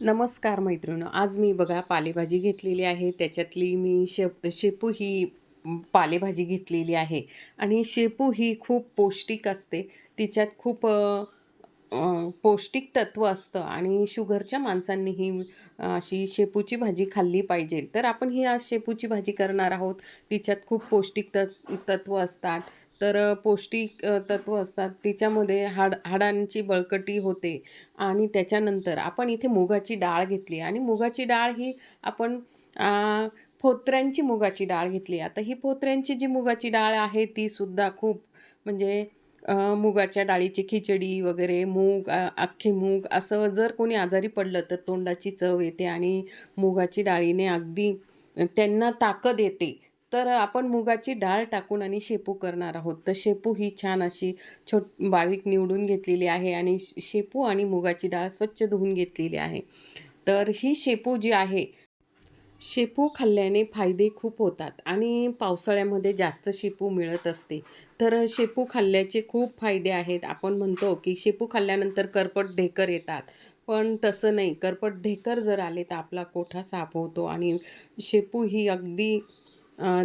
नमस्कार मैत्रिणी आज मी बघा पालेभाजी घेतलेली आहे. त्याच्यातली मी शेप शेपू ही पालेभाजी घेतलेली आहे. आणि शेपू ही खूप पौष्टिक असते. तिच्यात खूप पौष्टिक तत्व असतं आणि शुगरच्या माणसांनी ही अशी शेपूची भाजी खाल्ली पाहिजे. तर आपण ही आज शेपूची भाजी करणार आहोत. तिच्यात खूप पौष्टिक तत् तत्व असतात. तर पौष्टिक तत्व असतात. तिच्यामध्ये हाड हाडांची बळकटी होते. आणि त्याच्यानंतर आपण इथे मुगाची डाळ घेतली. आणि मुगाची डाळ ही आपण फोत्र्यांची मुगाची डाळ घेतली. आता ही फोत्र्यांची जी मुगाची डाळ आहे ती सुद्धा खूप म्हणजे मुगाच्या डाळीची खिचडी वगैरे मूग अख्खे मूग असं जर कोणी आजारी पडलं तर तोंडाची चव येते आणि मुगाची डाळीने अगदी त्यांना ताकद येते. तर आपण मुगाची डाळ टाकून आणि शेपू करणार आहोत. तर शेपू ही छान अशी छोट बारीक निवडून घेतलेली आहे आणि श- शेपू आणि मुगाची डाळ स्वच्छ धुवून घेतलेली आहे. तर ही शेपू जी आहे शेपू खाल्ल्याने फायदे खूप होतात आणि पावसाळ्यामध्ये जास्त शेपू मिळत असते. तर शेपू खाल्ल्याचे खूप फायदे आहेत. आपण म्हणतो की शेपू खाल्ल्यानंतर करपट ढेकर येतात. पण तसं नाही. करपट ढेकर जर आले तर आपला कोठा साफ होतो आणि शेपू ही अगदी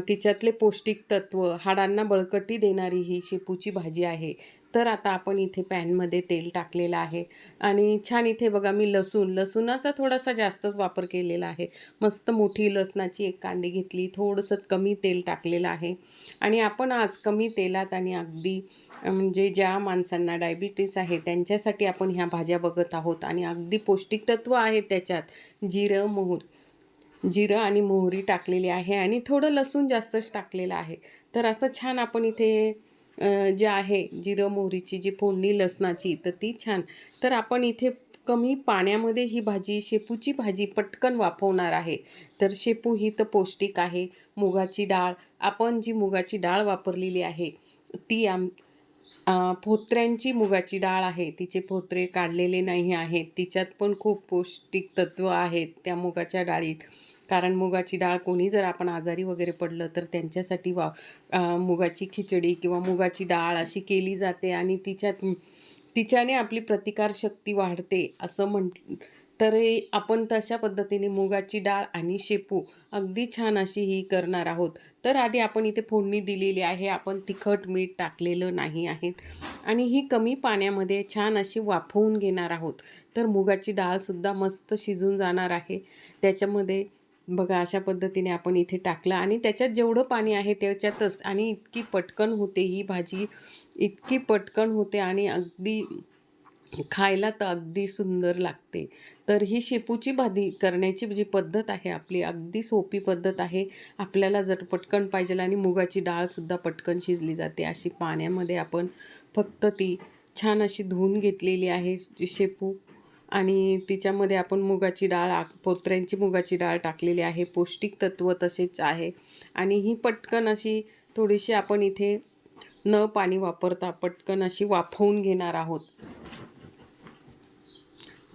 तिच्यातले पौष्टिक तत्व हाडांना बळकटी देणारी ही शेपूची भाजी आहे. तर आता आपण इथे पॅनमध्ये तेल टाकलेलं आहे. आणि छान इथे बघा मी लसूण लसूणाचा थोडासा जास्तच वापर केलेला आहे. मस्त मोठी लसणाची एक कांडी घेतली थोडंसं कमी तेल टाकलेलं आहे. आणि आपण आज कमी तेलात आणि अगदी म्हणजे ज्या माणसांना डायबिटीस आहे त्यांच्यासाठी आपण ह्या भाज्या बघत आहोत. आणि अगदी पौष्टिक तत्व आहे त्याच्यात जिरं मोहूर. जिरं आणि मोहरी टाकलेली आहे आणि थोडं लसूण जास्तच टाकलेलं आहे. तर असं छान आपण इथे जे आहे जिरं मोहरीची जी फोडणी लसणाची तर ती छान. तर आपण इथे कमी पाण्यामध्ये ही भाजी शेपूची भाजी पटकन वाफवणार आहे. तर शेपू ही तर पौष्टिक आहे. मुगाची डाळ आपण जी मुगाची डाळ वापरलेली आहे ती आम पोत्र्यांची फोत्र्यांची मुगाची डाळ आहे तिचे फोत्रे काढलेले नाही आहेत तिच्यात पण खूप पौष्टिक तत्व आहेत त्या मुगाच्या डाळीत. कारण मुगाची डाळ कोणी जर आपण आजारी वगैरे पडलं तर त्यांच्यासाठी वा मुगाची खिचडी किंवा मुगाची डाळ अशी केली जाते आणि तिच्यात तिच्याने आपली प्रतिकारशक्ती वाढते असं म्हण तर आपण तशा पद्धतीने मुगाची डाळ आणि शेपू अगदी छान अशी ही करणार आहोत. तर आधी आपण इथे फोडणी दिलेली आहे. आपण तिखट मीठ टाकलेलं नाही आहे आणि ही कमी पाण्यामध्ये छान अशी वाफवून घेणार आहोत. तर मुगाची डाळसुद्धा मस्त शिजून जाणार आहे. त्याच्यामध्ये बघा अशा पद्धतीने आपण इथे टाकलं. आणि त्याच्यात जेवढं पाणी आहे त्याच्यातच आणि इतकी पटकन होते ही भाजी. इतकी पटकन होते आणि अगदी खायला तर अगदी सुंदर लागते. तर ही शेपूची भाजी करण्याची जी पद्धत आहे आपली अगदी सोपी पद्धत आहे. आपल्याला जर पटकन पाहिजे आणि मुगाची डाळसुद्धा पटकन शिजली जाते अशी पाण्यामध्ये आपण फक्त ती छान अशी धुवून घेतलेली आहे शेपू आणि तिच्यामध्ये आपण मुगाची डाळ आ- पोत्र्यांची मुगाची डाळ टाकलेली आहे. पौष्टिक तत्व तसेच आहे. आणि ही पटकन अशी थोडीशी आपण इथे न पाणी वापरता पटकन अशी वाफवून घेणार आहोत.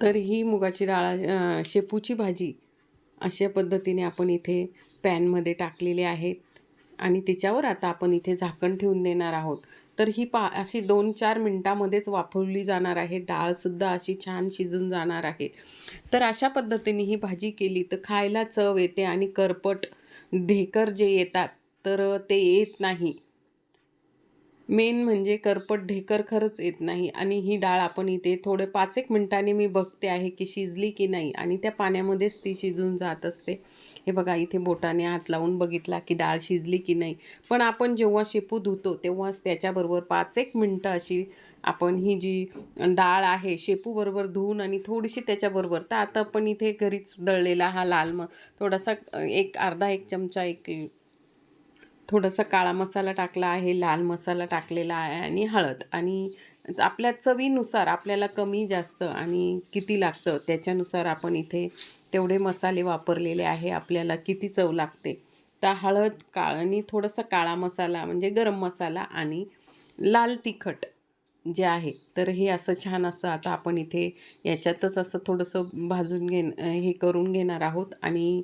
तर ही मुगाची डाळ शेपूची भाजी अशा पद्धतीने आपण इथे पॅनमध्ये टाकलेली आहेत आणि तिच्यावर आता आपण इथे झाकण ठेवून देणार आहोत. तर ही पा अशी दोन चार मिनटामध्येच वाफवली जाणार आहे. डाळसुद्धा अशी छान शिजून जाणार आहे. तर अशा पद्धतीने ही भाजी केली तर खायला चव येते आणि करपट ढेकर जे येतात तर ते येत नाही. मेन म्हणजे करपट ढेकर खरंच येत नाही. आणि ही डाळ आपण इथे थोडे पाच एक मिनटांनी मी बघते आहे की शिजली की नाही. आणि त्या पाण्यामध्येच ती शिजून जात असते. हे बघा इथे बोटाने हात लावून बघितला की डाळ शिजली की नाही. पण आपण जेव्हा शेपू धुतो तेव्हाच त्याच्याबरोबर पाच एक मिनटं अशी आपण ही जी डाळ आहे शेपूबरोबर धुवून आणि थोडीशी त्याच्याबरोबर तर आता आपण इथे घरीच दळलेला हा लाल मग थोडासा एक अर्धा एक चमचा एक थोडासा काळा मसाला टाकला आहे लाल मसाला टाकलेला आहे आणि हळद. आणि आपल्या चवीनुसार आपल्याला कमी जास्त आणि किती लागतं त्याच्यानुसार आपण इथे तेवढे मसाले वापरलेले आहे. आपल्याला किती चव लागते. तर हळद काळ आणि थोडासा काळा मसाला म्हणजे गरम मसाला आणि लाल तिखट जे आहे. तर हे असं छान असं आता आपण इथे याच्यातच असं थोडंसं भाजून घे हे करून घेणार आहोत आणि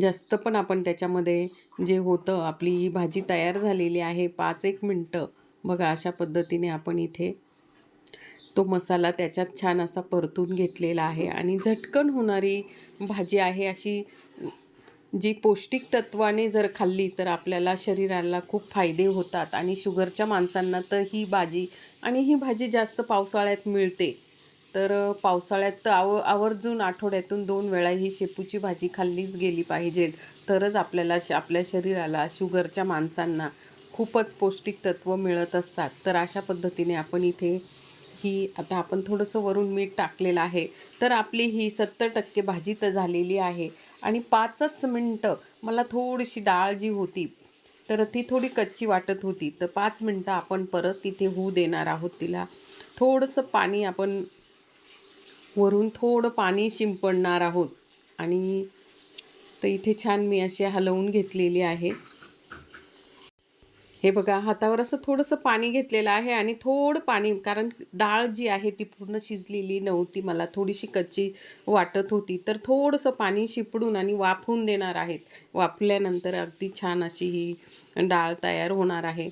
जास्त पण आपण त्याच्यामध्ये जे होतं आपली ही भाजी तयार झालेली आहे पाच एक मिनटं. बघा अशा पद्धतीने आपण इथे तो मसाला त्याच्यात छान असा परतून घेतलेला आहे आणि झटकन होणारी भाजी आहे अशी जी पौष्टिक तत्वाने जर खाल्ली तर आपल्याला शरीराला खूप फायदे होतात आणि शुगरच्या माणसांना तर ही भाजी आणि ही भाजी जास्त पावसाळ्यात मिळते. तर पावसाळ्यात तर आव आवर्जून आठवड्यातून दोन वेळा ही शेपूची भाजी खाल्लीच गेली पाहिजे. तरच आपल्याला श आपल्या शरीराला शुगरच्या माणसांना खूपच पौष्टिक तत्त्व मिळत असतात. तर अशा पद्धतीने आपण इथे ही आता आपण थोडंसं वरून मीठ टाकलेलं आहे. तर आपली ही सत्तर टक्के भाजी तर झालेली आहे. आणि पाचच मिनटं मला थोडीशी डाळ जी होती तर ती थोडी कच्ची वाटत होती. तर पाच मिनटं आपण परत तिथे होऊ देणार आहोत तिला. थोडंसं पाणी आपण वरून थोडं पाणी शिंपडणार आहोत. आणि तर इथे छान मी अशी हलवून घेतलेली आहे. हे बघा हातावर असं थोडंसं पाणी घेतलेलं आहे आणि थोडं पाणी कारण डाळ जी आहे ती पूर्ण शिजलेली नव्हती. मला थोडीशी कच्ची वाटत होती. तर थोडंसं पाणी शिपडून आणि वाफवून देणार आहेत. वाफल्यानंतर अगदी छान अशी ही डाळ तयार होणार आहे.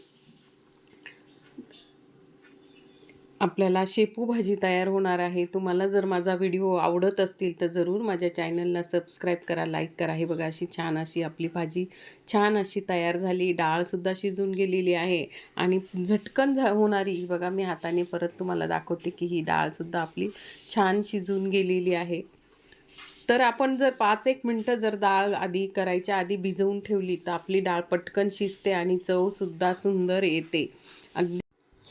आपल्याला शेपू भाजी तयार होणार आहे. तुम्हाला जर माझा व्हिडिओ आवडत असतील तर जरूर माझ्या चॅनलला सबस्क्राईब करा लाईक करा. हे बघा अशी छान अशी आपली भाजी छान अशी तयार झाली. डाळसुद्धा शिजून गेलेली आहे. आणि झटकन झा होणारी बघा मी हाताने परत तुम्हाला दाखवते की ही डाळसुद्धा आपली छान शिजून गेलेली आहे. तर आपण जर पाच एक मिनटं जर डाळ आधी करायच्या आधी भिजवून ठेवली तर आपली डाळ पटकन शिजते आणि चवसुद्धा सुंदर येते. अगदी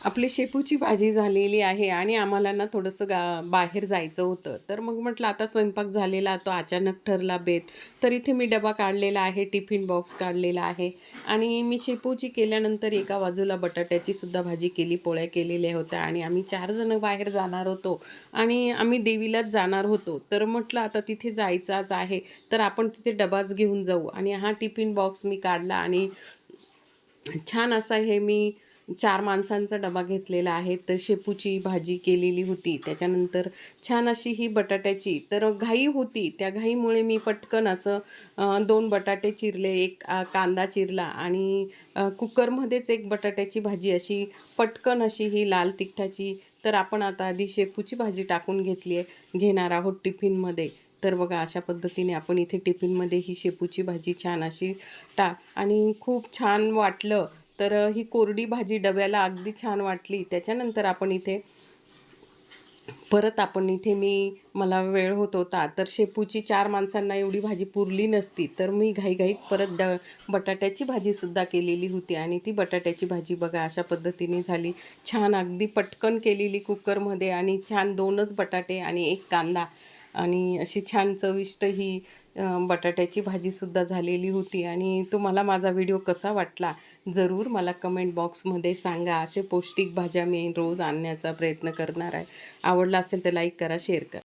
आपली शेपूची भाजी झालेली आहे आणि आम्हाला ना थोडंसं गा बाहेर जायचं होतं. तर मग म्हटलं आता स्वयंपाक झालेला तो अचानक ठरला बेत. तर इथे मी डबा काढलेला आहे टिफिन बॉक्स काढलेला आहे. आणि मी शेपूची केल्यानंतर एका बाजूला बटाट्याची सुद्धा भाजी केली पोळ्या केलेल्या होत्या. आणि आम्ही चार जण बाहेर जाणार होतो. आणि आम्ही देवीलाच जाणार होतो. तर म्हटलं आता तिथे जायचाच आहे. तर आपण तिथे डबाच घेऊन जाऊ. आणि हा टिफिन बॉक्स मी काढला आणि छान असा हे मी चार माणसांचा डबा घेतलेला आहे. तर शेपूची भाजी केलेली होती. त्याच्यानंतर छान अशी ही बटाट्याची. तर घाई होती. त्या घाईमुळे मी पटकन असं दोन बटाटे चिरले एक कांदा चिरला आणि कुकरमध्येच एक बटाट्याची भाजी अशी पटकन अशी ही लाल तिखटाची. तर आपण आता आधी शेपूची भाजी टाकून घेतली आहे. घेणार आहोत टिफिनमध्ये. तर बघा अशा पद्धतीने आपण इथे टिफिनमध्ये ही शेपूची भाजी छान अशी टाक. आणि खूप छान वाटलं तर ही कोरडी भाजी डब्याला अगदी छान वाटली. त्याच्यानंतर आपण इथे परत आपण इथे मी मला वेळ होत होता. तर शेपूची चार माणसांना एवढी भाजी पुरली नसती. तर मी घाईघाईत परत ड बटाट्याची भाजीसुद्धा केलेली होती. आणि ती बटाट्याची भाजी बघा अशा पद्धतीने झाली. छान अगदी पटकन केलेली कुकरमध्ये आणि छान दोनच बटाटे आणि एक कांदा. आणि अशी छान चविष्ट ही बटाट्याची भाजीसुद्धा झालेली होती. आणि तुम्हाला माझा व्हिडिओ कसा वाटला जरूर मला कमेंट बॉक्समध्ये सांगा. असे पौष्टिक भाज्या मी रोज आणण्याचा प्रयत्न करणार आहे. आवडला असेल तर लाईक करा शेअर करा.